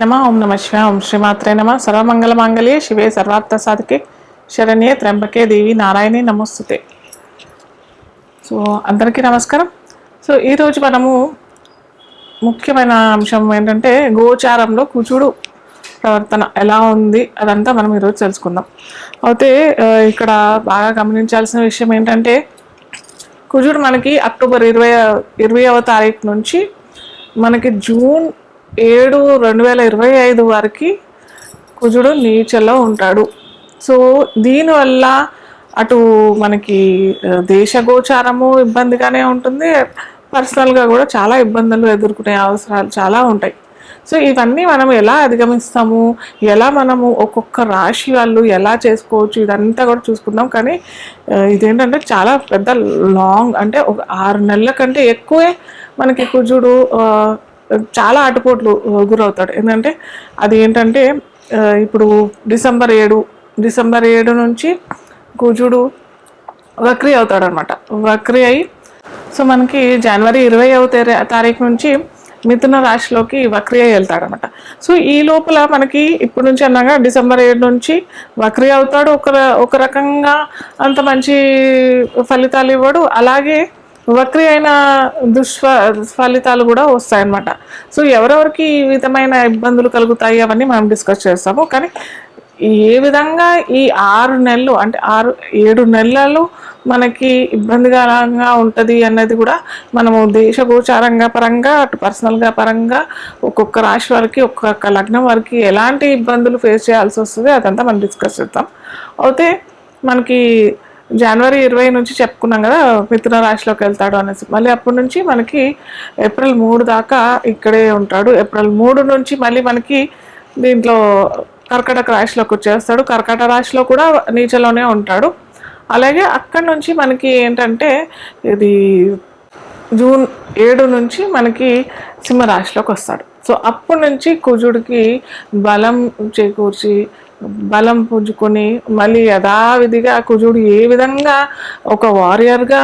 నమ ఓం నమ శివ ఓం శ్రీమాత్రే నమ. సర్వమంగళ మాంగళ్యే శివే సర్వార్థ సాధికే శరణ్యే త్రంబకే దేవి నారాయణే నమస్తుతే. సో అందరికీ నమస్కారం. సో ఈరోజు మనము ముఖ్యమైన అంశం ఏంటంటే గోచారంలో కుచుడు ప్రవర్తన ఎలా ఉంది అదంతా మనం ఈరోజు తెలుసుకుందాం. అయితే ఇక్కడ బాగా గమనించాల్సిన విషయం ఏంటంటే కుజుడు మనకి అక్టోబర్ ఇరవై ఇరవైవ తారీఖు నుంచి మనకి జూన్ ఏడు రెండు వేల ఇరవై ఐదు వరకు కుజుడు నీచలో ఉంటాడు. సో దీనివల్ల అటు మనకి దేశగోచారము ఇబ్బందిగానే ఉంటుంది. పర్సనల్గా కూడా చాలా ఇబ్బందులు ఎదుర్కొనే అవసరాలు చాలా ఉంటాయి. సో ఇవన్నీ మనం ఎలా అధిగమిస్తాము? ఎలా మనము ఒక్కొక్క రాశి వాళ్ళు ఎలా చేసుకోవచ్చు? ఇదంతా కూడా చూసుకుందాం. కానీ ఇదేంటంటే చాలా పెద్ద లాంగ్ అంటే ఒక ఆరు నెలల కంటే ఎక్కువే మనకి కుజుడు చాలా ఆటుపోట్లు గురవుతాడు. ఎందుకంటే అది ఏంటంటే ఇప్పుడు డిసెంబర్ ఏడు డిసెంబర్ ఏడు నుంచి కుజుడు వక్రీ అవుతాడు అనమాట వక్రీ అయి సో మనకి జనవరి ఇరవై తారీఖు నుంచి మిథున రాశిలోకి వక్రియ వెళ్తాడు అనమాట సో ఈ లోపల మనకి ఇప్పుడు నుంచి అన్నాగా డిసెంబర్ ఏడు నుంచి వక్రియ అవుతాడు. ఒక ఒక రకంగా అంత మంచి ఫలితాలు ఇవ్వడు. అలాగే వక్రి అయిన దుష్ఫ ఫలితాలు కూడా వస్తాయన్నమాట. సో ఎవరెవరికి ఈ విధమైన ఇబ్బందులు కలుగుతాయి అవన్నీ మనం డిస్కస్ చేస్తాము. కానీ ఏ విధంగా ఈ ఆరు నెలలు అంటే ఆరు ఏడు నెలలు మనకి ఇబ్బందికరంగా ఉంటుంది అన్నది కూడా మనము దేశ గోచారంగా పరంగా అటు పర్సనల్గా పరంగా ఒక్కొక్క రాశి వారికి ఒక్కొక్క లగ్నం వారికి ఎలాంటి ఇబ్బందులు ఫేస్ చేయాల్సి వస్తుంది అదంతా మనం డిస్కస్ చేద్దాం. అయితే మనకి జనవరి ఇరవై నుంచి చెప్పుకున్నాం కదా మిథున రాశిలోకి వెళ్తాడు అనేసి. మళ్ళీ అప్పటి నుంచి మనకి ఏప్రిల్ మూడు దాకా ఇక్కడే ఉంటాడు. ఏప్రిల్ మూడు నుంచి మళ్ళీ మనకి దీంట్లో కర్కటక రాశిలోకి వచ్చేస్తాడు. కర్కట రాశిలో కూడా నీచలోనే ఉంటాడు. అలాగే అక్కడి నుంచి మనకి ఏంటంటే ఇది జూన్ ఏడు నుంచి మనకి సింహరాశిలోకి వస్తాడు. సో అప్పటి నుంచి కుజుడికి బలం చేకూర్చి బలం పుంజుకొని మళ్ళీ యథావిధిగా కుజుడు ఏ విధంగా ఒక వారియర్గా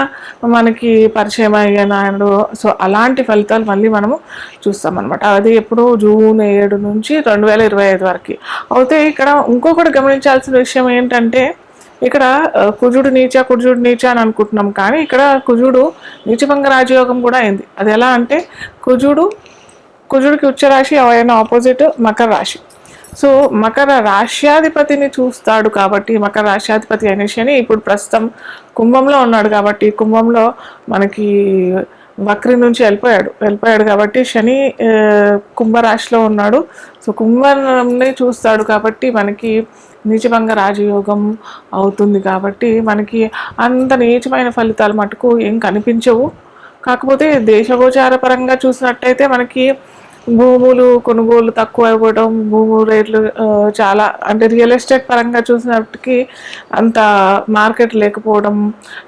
మనకి పరిచయం అయ్యాడు సో అలాంటి ఫలితాలు మళ్ళీ మనము చూస్తాం అనమాట అది ఎప్పుడు జూన్ ఏడు నుంచి రెండు వేల ఇరవై ఐదు వరకు. అయితే ఇక్కడ ఇంకొకటి గమనించాల్సిన విషయం ఏంటంటే ఇక్కడ కుజుడు నీచ కుజుడు నీచ అని అనుకుంటున్నాం. కానీ ఇక్కడ కుజుడు నీచభంగ రాజయోగం కూడా అయింది. అది ఎలా అంటే కుజుడు కుజుడికి ఉచ్చరాశి ఆయన ఆపోజిట్ మకర రాశి. సో మకర రాశ్యాధిపతిని చూస్తాడు కాబట్టి మకర రాశ్యాధిపతి అయిన శని ఇప్పుడు ప్రస్తుతం కుంభంలో ఉన్నాడు కాబట్టి కుంభంలో మనకి వక్రి నుంచి వెళ్ళిపోయాడు. వెళ్ళిపోయాడు కాబట్టి శని కుంభరాశిలో ఉన్నాడు. సో కుంభంని చూస్తాడు కాబట్టి మనకి నీచభంగ రాజయోగం అవుతుంది కాబట్టి మనకి అంత నీచమైన ఫలితాలు మటుకు ఏం కనిపించవు. కాకపోతే దేశగోచార పరంగా చూసినట్టయితే మనకి భూములు కొనుగోలు తక్కువ అయిపోవడం భూము రేట్లు చాలా అంటే రియల్ ఎస్టేట్ పరంగా చూసినప్పటికీ అంత మార్కెట్ లేకపోవడం.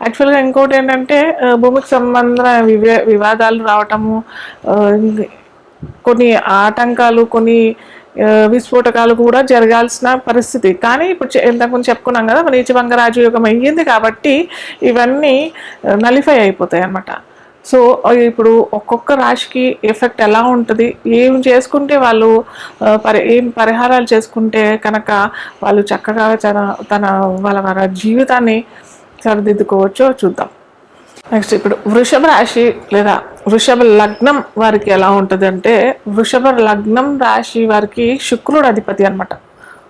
యాక్చువల్గా ఇంకోటి ఏంటంటే భూమికి సంబంధ వివే వివాదాలు రావటము కొన్ని ఆటంకాలు కొన్ని విస్ఫోటకాలు కూడా జరగాల్సిన పరిస్థితి. కానీ ఇప్పుడు ఇంతకుముందు చెప్పుకున్నాం కదా నీచభంగ రాజయోగం అయ్యింది కాబట్టి ఇవన్నీ నలిఫై అయిపోతాయి అన్నమాట సో ఇప్పుడు ఒక్కొక్క రాశికి ఎఫెక్ట్ ఎలా ఉంటుంది? ఏం చేసుకుంటే వాళ్ళు పరి ఏం పరిహారాలు చేసుకుంటే కనుక వాళ్ళు చక్కగా తన తన వాళ్ళ వాళ్ళ జీవితాన్ని సరిదిద్దుకోవచ్చో చూద్దాం. నెక్స్ట్ ఇప్పుడు వృషభ రాశి లేదా వృషభ లగ్నం వారికి ఎలా ఉంటుంది అంటే వృషభ లగ్నం రాశి వారికి శుక్రుడు అధిపతి అనమాట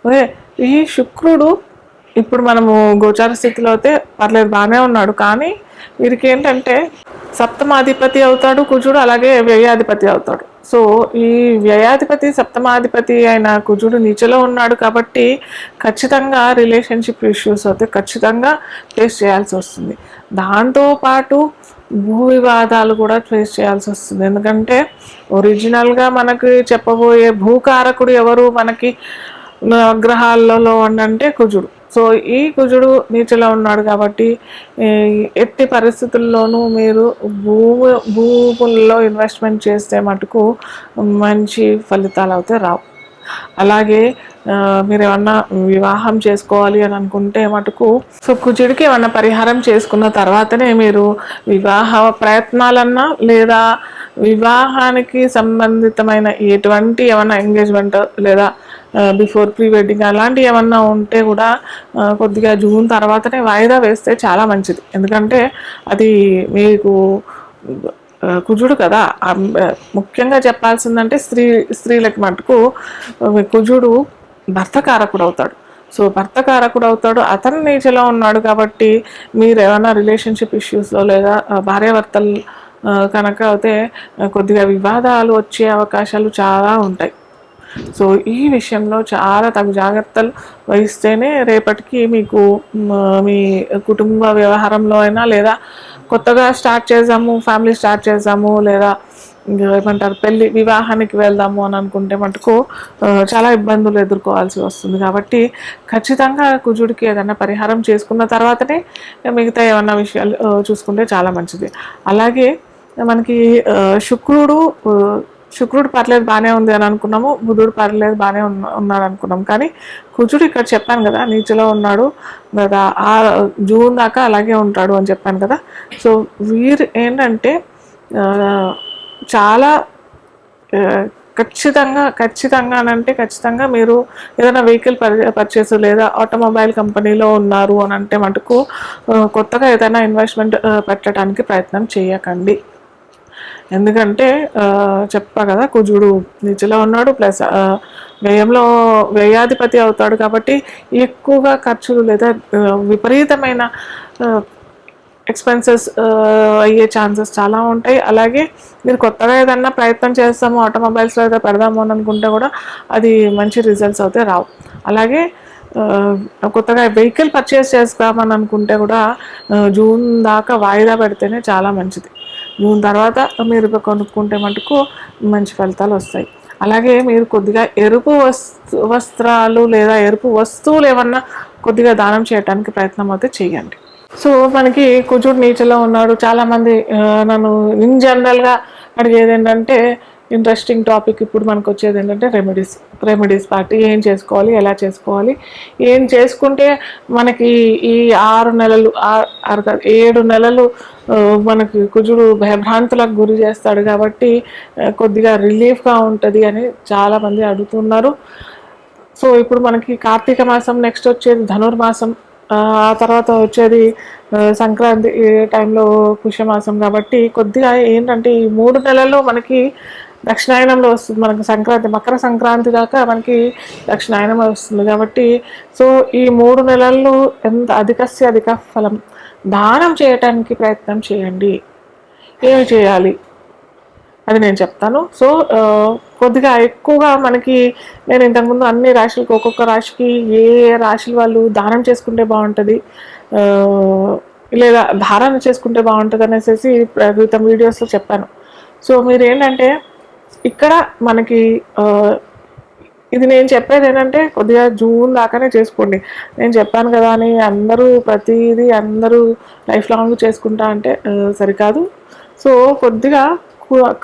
ఓకే? ఈ శుక్రుడు ఇప్పుడు మనము గోచార స్థితిలో అయితే పర్లేదు బాగానే ఉన్నాడు. కానీ వీరికి ఏంటంటే సప్తమాధిపతి అవుతాడు కుజుడు అలాగే వ్యయాధిపతి అవుతాడు. సో ఈ వ్యయాధిపతి సప్తమాధిపతి అయిన కుజుడు నీచలో ఉన్నాడు కాబట్టి ఖచ్చితంగా రిలేషన్షిప్ ఇష్యూస్ అయితే ఖచ్చితంగా ఫేస్ చేయాల్సి వస్తుంది. దాంతోపాటు భూ వివాదాలు కూడా ఫేస్ చేయాల్సి వస్తుంది. ఎందుకంటే ఒరిజినల్గా మనకి చెప్పబోయే భూకారకుడు ఎవరు? మనకి గ్రహాలలో అంటే కుజుడు. సో ఈ కుజుడు నీచలో ఉన్నాడు కాబట్టి ఎట్టి పరిస్థితుల్లోనూ మీరు భూమి భూముల్లో ఇన్వెస్ట్మెంట్ చేస్తే మటుకు మంచి ఫలితాలు అయితే రావు. అలాగే మీరు ఏమన్నా వివాహం చేసుకోవాలి అని అనుకుంటే మటుకు సో కుజుడికి ఏమన్నా పరిహారం చేసుకున్న తర్వాతనే మీరు వివాహ ప్రయత్నాలన్నా లేదా వివాహానికి సంబంధితమైన ఎటువంటి ఏమైనా ఎంగేజ్మెంట్ లేదా బిఫోర్ ప్రీ వెడ్డింగ్ అలాంటివి ఏమన్నా ఉంటే కూడా కొద్దిగా జూన్ తర్వాతనే వాయిదా వేస్తే చాలా మంచిది. ఎందుకంటే అది మీకు కుజుడు కదా. ముఖ్యంగా చెప్పాల్సిందంటే స్త్రీ స్త్రీలకు మటుకు కుజుడు భర్తకారకుడు అవుతాడు. సో భర్త కారకుడు అవుతాడు. అతని నీచలో ఉన్నాడు కాబట్టి మీరు ఏమైనా రిలేషన్షిప్ ఇష్యూస్లో లేదా భార్యాభర్తలు కనుక అయితే కొద్దిగా వివాదాలు వచ్చే అవకాశాలు చాలా ఉంటాయి. సో ఈ విషయంలో చాలా తగు జాగ్రత్తలు వహిస్తేనే రేపటికి మీకు మీ కుటుంబ వ్యవహారంలో అయినా లేదా కొత్తగా స్టార్ట్ చేసాము ఫ్యామిలీ స్టార్ట్ చేద్దాము లేదా ఏమంటారు పెళ్ళి వివాహానికి వెళ్దాము అని అనుకుంటే మటుకు చాలా ఇబ్బందులు ఎదుర్కోవాల్సి వస్తుంది. కాబట్టి ఖచ్చితంగా కుజుడికి ఏదైనా పరిహారం చేసుకున్న తర్వాతనే మిగతా ఏమన్నా విషయాలు చూసుకుంటే చాలా మంచిది. అలాగే మనకి శుక్రుడు శుక్రుడు పర్లేదు బాగానే ఉంది అని అనుకున్నాము. బుధుడు పర్లేదు బాగానే ఉన్నాడు అనుకున్నాం కానీ కుజుడు ఇక్కడ చెప్పాను కదా నీచులో ఉన్నాడు. కదా ఆ జూన్ దాకా అలాగే ఉంటాడు అని చెప్పాను కదా. సో వీరు ఏంటంటే చాలా ఖచ్చితంగా ఖచ్చితంగా అంటే ఖచ్చితంగా మీరు ఏదైనా వెహికల్ పర్చేస్ లేదా ఆటోమొబైల్ కంపెనీలో ఉన్నారు అని అంటే మటుకు కొత్తగా ఏదైనా ఇన్వెస్ట్మెంట్ పెట్టడానికి ప్రయత్నం చేయకండి. ఎందుకంటే చెప్పా కదా కుజుడు నిజలో ఉన్నాడు ప్లస్ వ్యయంలో వ్యయాధిపతి అవుతాడు కాబట్టి ఎక్కువగా ఖర్చులు లేదా విపరీతమైన ఎక్స్పెన్సెస్ అయ్యే ఛాన్సెస్ చాలా ఉంటాయి. అలాగే మీరు కొత్తగా ఏదన్నా ప్రయత్నం చేస్తాము ఆటోమొబైల్స్లో ఏదో పెడదాము అని అనుకుంటే కూడా అది మంచి రిజల్ట్స్ అయితే రావు. అలాగే కొత్తగా వెహికల్ పర్చేస్ చేస్తామని అనుకుంటే కూడా జూన్ దాకా వాయిదా పెడితేనే చాలా మంచిది. తర్వాత మీరు కొనుక్కుంటే మటుకు మంచి ఫలితాలు వస్తాయి. అలాగే మీరు కొద్దిగా ఎరుపు వస్తు వస్త్రాలు లేదా ఎరుపు వస్తువులు ఏమన్నా కొద్దిగా దానం చేయడానికి ప్రయత్నం అయితే చేయండి. సో మనకి కుజుడు నీచలో ఉన్నాడు. చాలామంది నన్ను ఇన్ జనరల్గా అడిగేది ఏంటంటే ఇంట్రెస్టింగ్ టాపిక్ ఇప్పుడు మనకు వచ్చేది ఏంటంటే రెమెడీస్ రెమెడీస్ పార్టీ ఏం చేసుకోవాలి ఎలా చేసుకోవాలి? ఏం చేసుకుంటే మనకి ఈ ఆరు నెలలు ఆరు ఏడు నెలలు మనకి కుజుడు భయభ్రాంతులకు గురి చేస్తాడు కాబట్టి కొద్దిగా రిలీఫ్గా ఉంటుంది అని చాలామంది అడుగుతున్నారు. సో ఇప్పుడు మనకి కార్తీక మాసం నెక్స్ట్ వచ్చేది ధనుర్మాసం. ఆ తర్వాత వచ్చేది సంక్రాంతి టైంలో పుష్యమాసం కాబట్టి కొద్దిగా ఏంటంటే ఈ మూడు నెలల్లో మనకి దక్షిణాయనంలో వస్తుంది. మనకి సంక్రాంతి మకర సంక్రాంతి దాకా మనకి దక్షిణాయనం వస్తుంది కాబట్టి సో ఈ మూడు నెలల్లో ఎంత అధికస్య అధిక ఫలం? దానం చేయటానికి ప్రయత్నం చేయండి. ఏమి చేయాలి? అది నేను చెప్తాను. సో కొద్దిగా ఎక్కువగా మనకి నేను ఇంతకుముందు అన్ని రాశులకు ఒక్కొక్క రాశికి ఏ రాశుల వాళ్ళు దానం చేసుకుంటే బాగుంటుంది లేదా ధారణ చేసుకుంటే బాగుంటుంది అనేసి క్రితం వీడియోస్లో చెప్పాను. సో మీరు ఏంటంటే ఇక్కడ మనకి ఇది నేను చెప్పేది ఏంటంటే కొద్దిగా జూన్ దాకానే చేసుకోండి. నేను చెప్పాను కదా అని అందరూ ప్రతిదీ అందరూ లైఫ్ లాంగ్ చేసుకుంటా అంటే సరికాదు. సో కొద్దిగా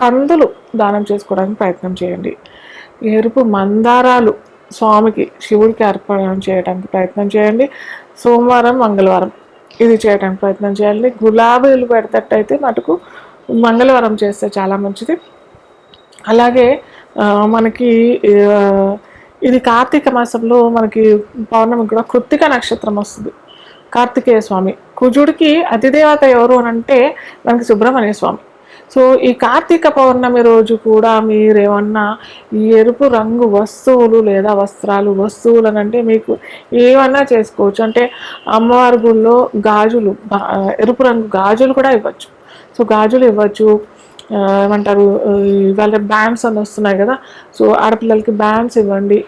కందులు దానం చేసుకోవడానికి ప్రయత్నం చేయండి. ఎరుపు మందారాలు స్వామికి శివుడికి అర్పణ చేయడానికి ప్రయత్నం చేయండి. సోమవారం మంగళవారం ఇది చేయడానికి ప్రయత్నం చేయాలి గులాబీలు పెడతట్టయితే మటుకు మంగళవారం చేస్తే చాలా మంచిది. అలాగే మనకి ఇది కార్తీక మాసంలో మనకి పౌర్ణమి కూడా కృత్తిక నక్షత్రం వస్తుంది. కార్తికేయ స్వామి. కుజుడికి అతిదేవత ఎవరు అని అంటే మనకి సుబ్రహ్మణ్య స్వామి. సో ఈ కార్తీక పౌర్ణమి రోజు కూడా మీరేమన్నా ఈ ఎరుపు రంగు వస్తువులు లేదా వస్త్రాలు వస్తువులు అంటే మీకు ఏమన్నా చేసుకోవచ్చు. అంటే అమ్మవారి గుళ్ళో గాజులు ఎరుపు రంగు గాజులు కూడా ఇవ్వచ్చు. సో గాజులు ఇవ్వచ్చు. ఏమంటారు వాళ్ళ బ్యాండ్స్ అని వస్తున్నాయి కదా సో ఆడపిల్లలకి బ్యాండ్స్ ఇవ్వండి.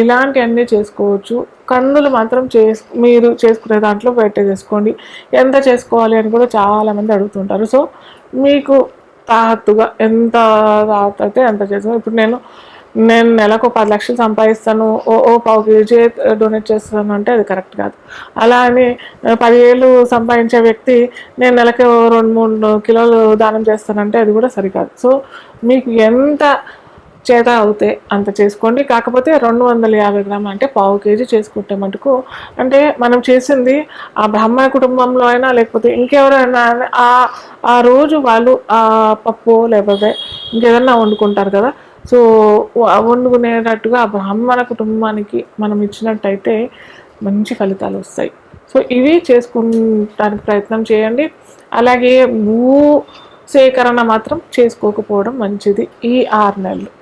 ఇలాంటివన్నీ చేసుకోవచ్చు. కందులు మాత్రం చేసు మీరు చేసుకునే దాంట్లో బయట చేసుకోండి. ఎంత చేసుకోవాలి అని కూడా చాలామంది అడుగుతుంటారు. సో మీకు తాహత్తుగా ఎంత తాహత్తు అయితే ఎంత చేసుకో ఇప్పుడు నేను నేను నెలకు పది లక్షలు సంపాదిస్తాను ఓ ఓ పావు కేజీ డొనేట్ చేస్తాను అంటే అది కరెక్ట్ కాదు. అలా అని పదివేలు సంపాదించే వ్యక్తి నేను నెలకు రెండు మూడు కిలోలు దానం చేస్తానంటే అది కూడా సరికాదు. సో మీకు ఎంత చేత అవుతే అంత చేసుకోండి. కాకపోతే రెండు వందల యాభై గ్రాములు అంటే పావు కేజీ చేసుకుంటే మటుకు అంటే మనం చేసింది ఆ బ్రాహ్మణ కుటుంబంలో అయినా లేకపోతే ఇంకెవరైనా ఆ ఆ రోజు వాళ్ళు ఆ పప్పు లేకపోతే ఇంకేదన్నా వండుకుంటారు కదా సో వండుకునేటట్టుగా ఆ బ్రాహ్మణ కుటుంబానికి మనం ఇచ్చినట్టయితే మంచి ఫలితాలు వస్తాయి. సో ఇవి చేసుకుంటానికి ప్రయత్నం చేయండి. అలాగే భూ సేకరణ మాత్రం చేసుకోకపోవడం మంచిది ఈ ఆరు నెలలు.